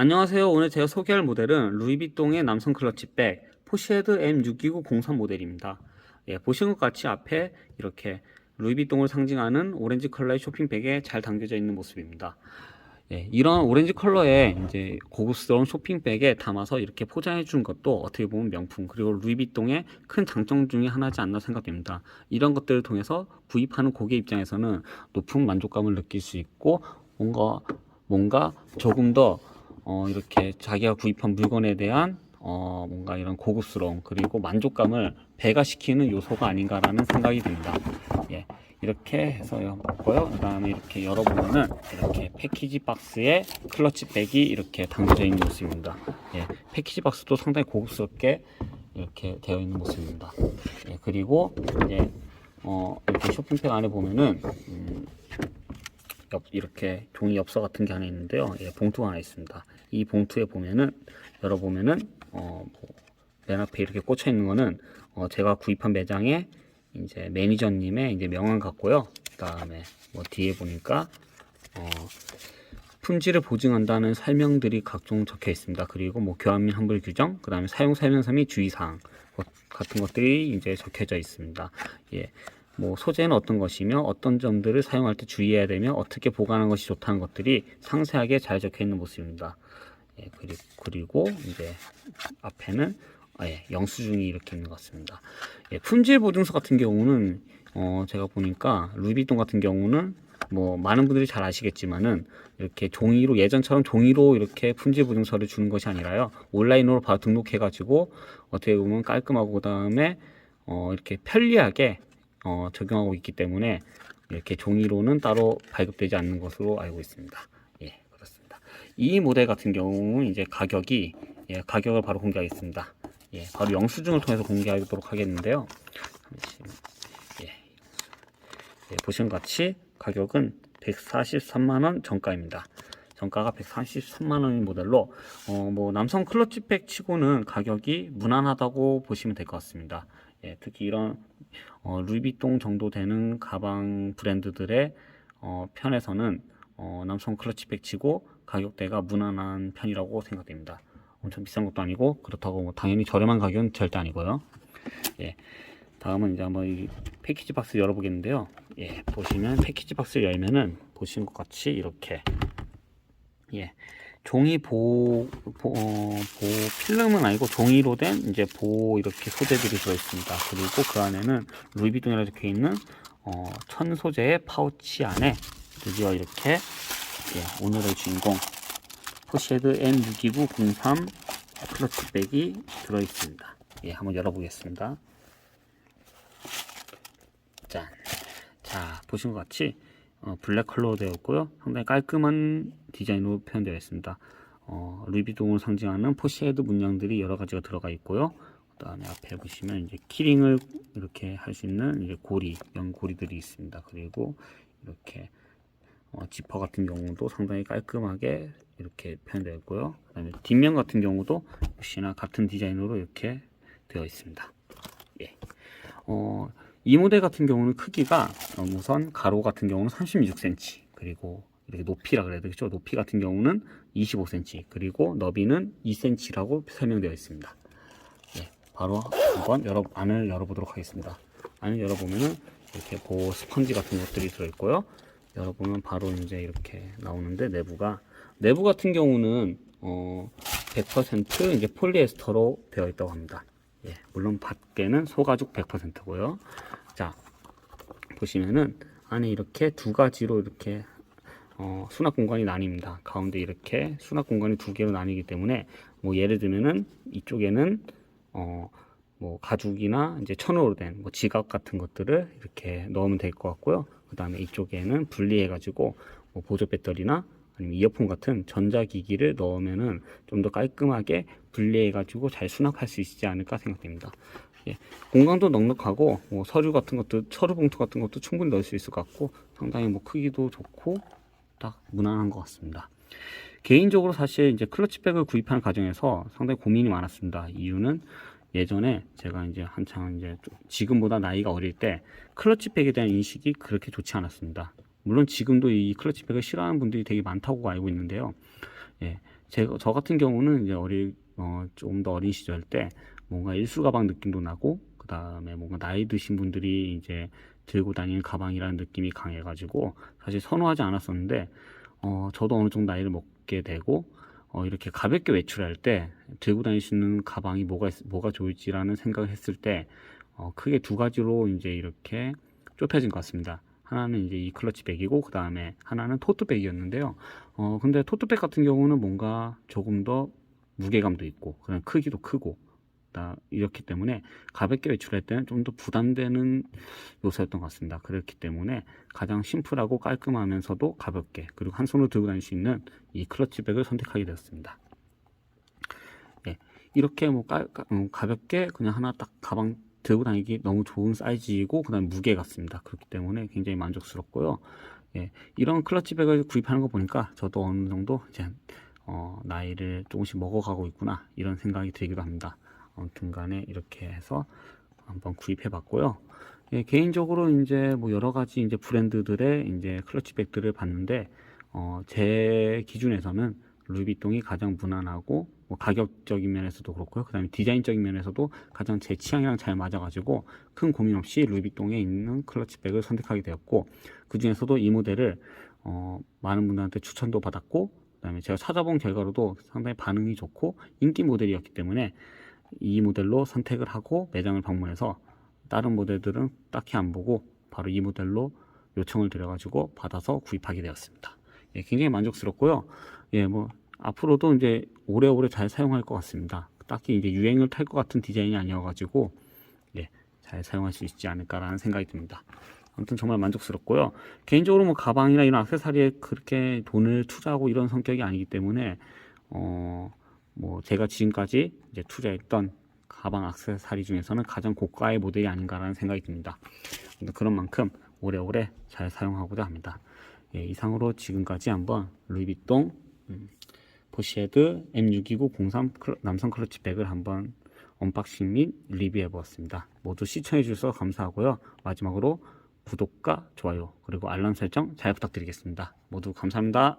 안녕하세요. 오늘 제가 소개할 모델은 루이비통의 남성 클러치백 포시헤드 M62903 모델입니다. 예, 보시는 것 같이 앞에 이렇게 루이비통을 상징하는 오렌지 컬러의 쇼핑백에 잘 담겨져 있는 모습입니다. 예, 이런 오렌지 컬러의 이제 고급스러운 쇼핑백에 담아서 이렇게 포장해 준 것도 어떻게 보면 명품 그리고 루이비통의 큰 장점 중에 하나지 않나 생각됩니다. 이런 것들을 통해서 구입하는 고객 입장에서는 높은 만족감을 느낄 수 있고 뭔가 뭔가 조금 더 어, 이렇게 자기가 구입한 물건에 대한 어, 뭔가 이런 고급스러움 그리고 만족감을 배가시키는 요소가 아닌가라는 생각이 듭니다. 예, 이렇게 해서 봤고요. 그 다음에 이렇게 열어보면은 이렇게 패키지 박스에 클러치 백이 이렇게 담겨져 있는 모습입니다. 예, 패키지 박스도 상당히 고급스럽게 이렇게 되어 있는 모습입니다. 예, 그리고 이제 어, 이렇게 쇼핑백 안에 보면은 음, 옆, 이렇게 종이 엽서 같은 게 하나 있는데요. 예, 봉투가 하나 있습니다. 이 봉투에 보면은 열어보면은 어, 뭐, 맨 앞에 이렇게 꽂혀 있는 거는 어, 제가 구입한 매장에 이제 매니저님의 이제 명함 같고요. 그다음에 뭐 뒤에 보니까 어, 품질을 보증한다는 설명들이 각종 적혀 있습니다. 그리고 뭐 교환 및 환불 규정, 그다음에 사용 설명서 및 주의사항 것- 같은 것들이 이제 적혀져 있습니다. 예. 뭐 소재는 어떤 것이며 어떤 점들을 사용할 때 주의해야 되며 어떻게 보관하는 것이 좋다는 것들이 상세하게 잘 적혀 있는 모습입니다. 예, 그리, 그리고 이제 앞에는 아, 예, 영수증이 이렇게 있는 것 같습니다. 예, 품질 보증서 같은 경우는 어, 제가 보니까 루이비통 같은 경우는 뭐 많은 분들이 잘 아시겠지만은 이렇게 종이로 예전처럼 종이로 이렇게 품질 보증서를 주는 것이 아니라요 온라인으로 바로 등록해가지고 어떻게 보면 깔끔하고 그다음에 어, 이렇게 편리하게 어, 적용하고 있기 때문에 이렇게 종이로는 따로 발급되지 않는 것으로 알고 있습니다. 예, 그렇습니다. 이 모델 같은 경우는 이제 가격이 예, 가격을 바로 공개하겠습니다. 예, 바로 영수증을 통해서 공개하도록 하겠는데요. 예, 예, 보시는 것 같이 가격은 143만 원 정가입니다. 정가가 133만 원인 모델로 어, 뭐 남성 클러치백 치고는 가격이 무난하다고 보시면 될 것 같습니다. 예, 특히 이런 어, 루이비통 정도 되는 가방 브랜드들의 어, 편에서는 어, 남성 클러치백 치고 가격대가 무난한 편이라고 생각됩니다. 엄청 비싼 것도 아니고 그렇다고 뭐 당연히 저렴한 가격은 절대 아니고요. 예. 다음은 이제 한번 이 패키지 박스 열어보겠는데요. 예, 보시면 패키지 박스를 열면은 보시는 것 같이 이렇게 예, 종이 보, 보, 어, 보 필름은 아니고 종이로 된 이제 보 이렇게 소재들이 들어 있습니다. 그리고 그 안에는 루이비통이라 적혀 있는 어, 천 소재의 파우치 안에 드디어 이렇게 예, 오늘의 주인공 포시헤드 M62903 클러치백이 들어 있습니다. 예, 한번 열어보겠습니다. 짠. 자, 보신 것 같이 어, 블랙 컬러로 되어 있고요. 상당히 깔끔한 디자인으로 표현되어 있습니다. 어, 루이비통을 상징하는 포시헤드 문양들이 여러 가지가 들어가 있고요. 그 다음에 앞에 보시면 이제 키링을 이렇게 할 수 있는 이제 고리, 연고리들이 있습니다. 그리고 이렇게 어, 지퍼 같은 경우도 상당히 깔끔하게 이렇게 표현되어 있고요. 그 다음에 뒷면 같은 경우도 역시나 같은 디자인으로 이렇게 되어 있습니다. 예. 어, 이 모델 같은 경우는 크기가 어, 우선 가로 같은 경우는 36cm 그리고 이렇게 높이라 그래야 되겠죠? 높이 같은 경우는 25cm 그리고 너비는 2cm라고 설명되어 있습니다. 예, 바로 한번 열어 안을 열어보도록 하겠습니다. 안을 열어보면은 이렇게 보 스펀지 같은 것들이 들어있고요. 열어보면 바로 이제 이렇게 나오는데 내부가 내부 같은 경우는 어, 100% 이제 폴리에스터로 되어 있다고 합니다. 예, 물론 밖에는 소가죽 100%고요. 자, 보시면은 안에 이렇게 두 가지로 이렇게 어, 수납 공간이 나뉩니다. 가운데 이렇게 수납 공간이 두 개로 나뉘기 때문에 뭐 예를 들면은 이쪽에는 어, 뭐 가죽이나 이제 천으로 된 뭐 지갑 같은 것들을 이렇게 넣으면 될 것 같고요. 그 다음에 이쪽에는 분리해 가지고 뭐 보조 배터리나 아니면 이어폰 같은 전자기기를 넣으면은 좀 더 깔끔하게 분리해 가지고 잘 수납할 수 있지 않을까 생각됩니다. 예, 공간도 넉넉하고 뭐 서류 같은 것도 서류 봉투 같은 것도 충분히 넣을 수 있을 것 같고 상당히 뭐 크기도 좋고 딱 무난한 것 같습니다. 개인적으로 사실 이제 클러치백을 구입하는 과정에서 상당히 고민이 많았습니다. 이유는 예전에 제가 이제 한창 이제 좀 지금보다 나이가 어릴 때 클러치백에 대한 인식이 그렇게 좋지 않았습니다. 물론 지금도 이 클러치백을 싫어하는 분들이 되게 많다고 알고 있는데요. 예, 제, 저 같은 경우는 이제 어릴, 어, 좀 더 어린 시절 때 뭔가 일수 가방 느낌도 나고, 그 다음에 뭔가 나이 드신 분들이 이제 들고 다니는 가방이라는 느낌이 강해가지고, 사실 선호하지 않았었는데, 어, 저도 어느 정도 나이를 먹게 되고, 어, 이렇게 가볍게 외출할 때 들고 다닐 수 있는 가방이 뭐가, 있- 뭐가 좋을지라는 생각을 했을 때, 어, 크게 두 가지로 이제 이렇게 좁혀진 것 같습니다. 하나는 이제 이 클러치백이고, 그 다음에 하나는 토트백이었는데요. 어, 근데 토트백 같은 경우는 뭔가 조금 더 무게감도 있고, 그런 크기도 크고, 다 이렇기 때문에 가볍게 외출할 때는 좀 더 부담되는 요소였던 것 같습니다. 그렇기 때문에 가장 심플하고 깔끔하면서도 가볍게, 그리고 한 손으로 들고 다닐 수 있는 이 클러치백을 선택하게 되었습니다. 예, 이렇게 뭐 깔, 까- 음, 가볍게 그냥 하나 딱 가방 들고 다니기 너무 좋은 사이즈이고, 그 다음 무게 같습니다. 그렇기 때문에 굉장히 만족스럽고요. 예, 이런 클러치백을 구입하는 거 보니까 저도 어느 정도 이제 어, 나이를 조금씩 먹어가고 있구나 이런 생각이 들기도 합니다. 아무튼 간에 이렇게 해서 한번 구입해 봤고요. 예, 개인적으로 이제 뭐 여러 가지 이제 브랜드들의 이제 클러치백들을 봤는데 어, 제 기준에서는 루이비통이 가장 무난하고 뭐 가격적인 면에서도 그렇고요. 그다음에 디자인적인 면에서도 가장 제 취향이랑 잘 맞아가지고 큰 고민 없이 루이비통에 있는 클러치백을 선택하게 되었고 그 중에서도 이 모델을 어, 많은 분들한테 추천도 받았고 그다음에 제가 찾아본 결과로도 상당히 반응이 좋고 인기 모델이었기 때문에 이 모델로 선택을 하고 매장을 방문해서 다른 모델들은 딱히 안 보고 바로 이 모델로 요청을 드려가지고 받아서 구입하게 되었습니다. 예, 굉장히 만족스럽고요. 예, 뭐 앞으로도 이제 오래오래 잘 사용할 것 같습니다. 딱히 이제 유행을 탈 것 같은 디자인이 아니어가지고 예, 잘 사용할 수 있지 않을까라는 생각이 듭니다. 아무튼 정말 만족스럽고요. 개인적으로 뭐 가방이나 이런 액세서리에 그렇게 돈을 투자하고 이런 성격이 아니기 때문에 어, 뭐 제가 지금까지 이제 투자했던 가방 액세서리 중에서는 가장 고가의 모델이 아닌가라는 생각이 듭니다. 그런 만큼 오래오래 잘 사용하고자 합니다. 예, 이상으로 지금까지 한번 루이비통 음, 포시헤드 M62903 클러- 남성 클러치 백을 한번 언박싱 및 리뷰해 보았습니다. 모두 시청해 주셔서 감사하고요. 마지막으로 구독과 좋아요 그리고 알람 설정 잘 부탁드리겠습니다. 모두 감사합니다.